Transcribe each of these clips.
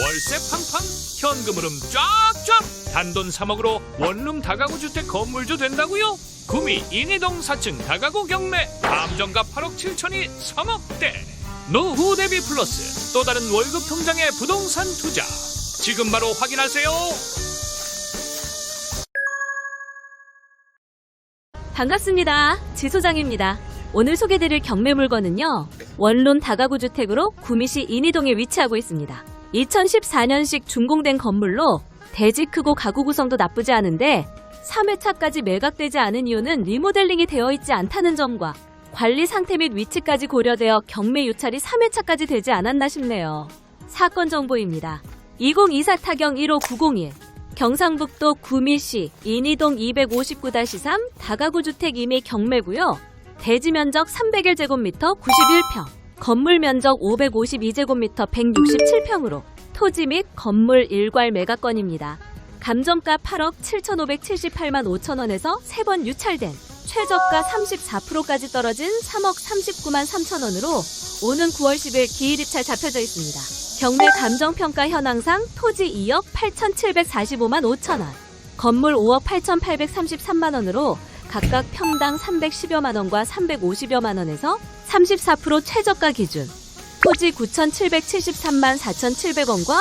월세 팡팡 현금 흐름 쫙쫙 단돈 3억으로 원룸 다가구 주택 건물주 된다고요? 구미 인이동 4층 다가구 경매 감정가 8억 7천이 3억대 노후 대비 플러스 또 다른 월급 통장의 부동산 투자 지금 바로 확인하세요. 반갑습니다. 지소장입니다. 오늘 소개드릴 경매 물건은요. 원룸 다가구 주택으로 구미시 인이동에 위치하고 있습니다. 2014년식 준공된 건물로 대지 크고 가구 구성도 나쁘지 않은데 3회차까지 매각되지 않은 이유는 리모델링이 되어 있지 않다는 점과 관리 상태 및 위치까지 고려되어 경매 유찰이 3회차까지 되지 않았나 싶네요. 사건 정보입니다. 2024 타경 15901 경상북도 구미시 인이동 259-3 다가구 주택 임의 경매고요. 대지 면적 301제곱미터 91평, 건물 면적 552제곱미터 167평으로 토지 및 건물 일괄 매각건입니다. 감정가 8억 7,578만 5천 원에서 3번 유찰된 최저가 34%까지 떨어진 3억 39만 3천 원으로 오는 9월 10일 기일 입찰 잡혀져 있습니다. 경매 감정평가 현황상 토지 2억 8,745만 5천 원, 건물 5억 8,833만 원으로 각각 평당 310여만 원과 350여만 원에서 34% 최저가 기준, 토지 9,773만 4,700원과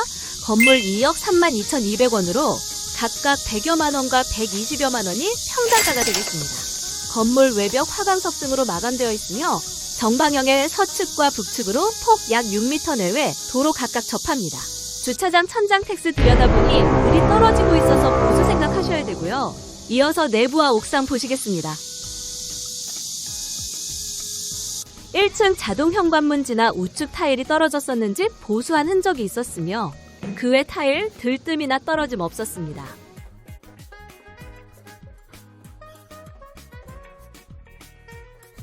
건물 2억 3만 2,200원으로 각각 100여만 원과 120여만 원이 평당가가 되겠습니다. 건물 외벽 화강석 등으로 마감되어 있으며 정방형의 서측과 북측으로 폭 약 6m 내외 도로 각각 접합니다. 주차장 천장 텍스 들여다보니 물이 떨어지고 있어서 보수 생각하셔야 되고요. 이어서 내부와 옥상 보시겠습니다. 1층 자동 현관문 지나 우측 타일이 떨어졌었는지 보수한 흔적이 있었으며 그 외 타일 들뜸이나 떨어짐 없었습니다.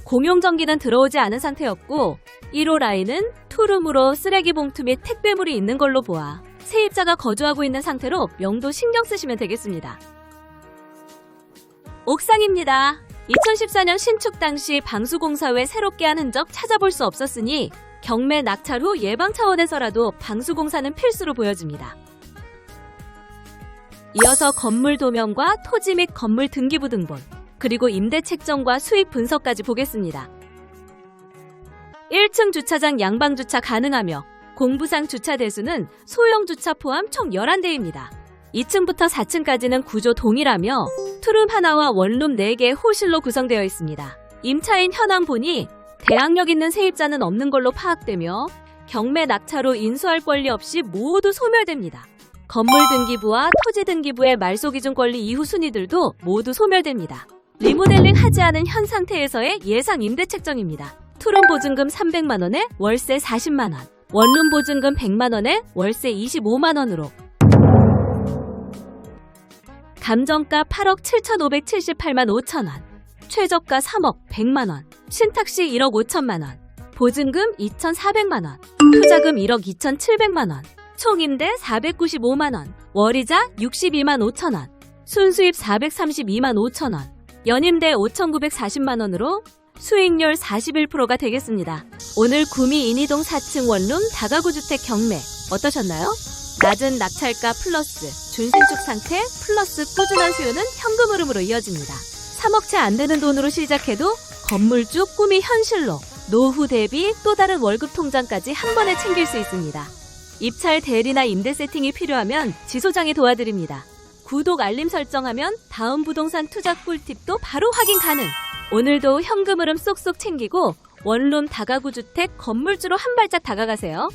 공용 전기는 들어오지 않은 상태였고 1호 라인은 투룸으로 쓰레기 봉투 및 택배물이 있는 걸로 보아 세입자가 거주하고 있는 상태로 명도 신경 쓰시면 되겠습니다. 옥상입니다. 2014년 신축 당시 방수공사 외 새롭게 한 흔적 찾아볼 수 없었으니 경매 낙찰 후 예방 차원에서라도 방수공사는 필수로 보여집니다. 이어서 건물 도면과 토지 및 건물 등기부 등본, 그리고 임대 책정과 수입 분석까지 보겠습니다. 1층 주차장 양방 주차 가능하며 공부상 주차 대수는 소형 주차 포함 총 11대입니다. 2층부터 4층까지는 구조 동일하며 투룸 하나와 원룸 4개의 호실로 구성되어 있습니다. 임차인 현황 보니 대항력 있는 세입자는 없는 걸로 파악되며 경매 낙찰로 인수할 권리 없이 모두 소멸됩니다. 건물 등기부와 토지 등기부의 말소 기준 권리 이후 순위들도 모두 소멸됩니다. 리모델링 하지 않은 현 상태에서의 예상 임대 책정입니다. 투룸 보증금 300만 원에 월세 40만 원, 원룸 보증금 100만 원에 월세 25만 원으로 감정가 8억 7,578만 5천 원, 최저가 3억 100만 원, 신탁시 1억 5천만 원, 보증금 2,400만 원, 투자금 1억 2,700만 원, 총임대 495만 원, 월이자 62만 5천 원, 순수입 432만 5천 원, 연임대 5,940만 원으로 수익률 41%가 되겠습니다. 오늘 구미 인이동 4층 원룸 다가구 주택 경매 어떠셨나요? 낮은 낙찰가 플러스 준신축 상태 플러스 꾸준한 수요는 현금 흐름으로 이어집니다. 3억 채 안 되는 돈으로 시작해도 건물주 꿈이 현실로 노후 대비 또 다른 월급 통장까지 한 번에 챙길 수 있습니다. 입찰 대리나 임대 세팅이 필요하면 지소장이 도와드립니다. 구독 알림 설정하면 다음 부동산 투자 꿀팁도 바로 확인 가능. 오늘도 현금 흐름 쏙쏙 챙기고 원룸 다가구 주택 건물주로 한 발짝 다가가세요.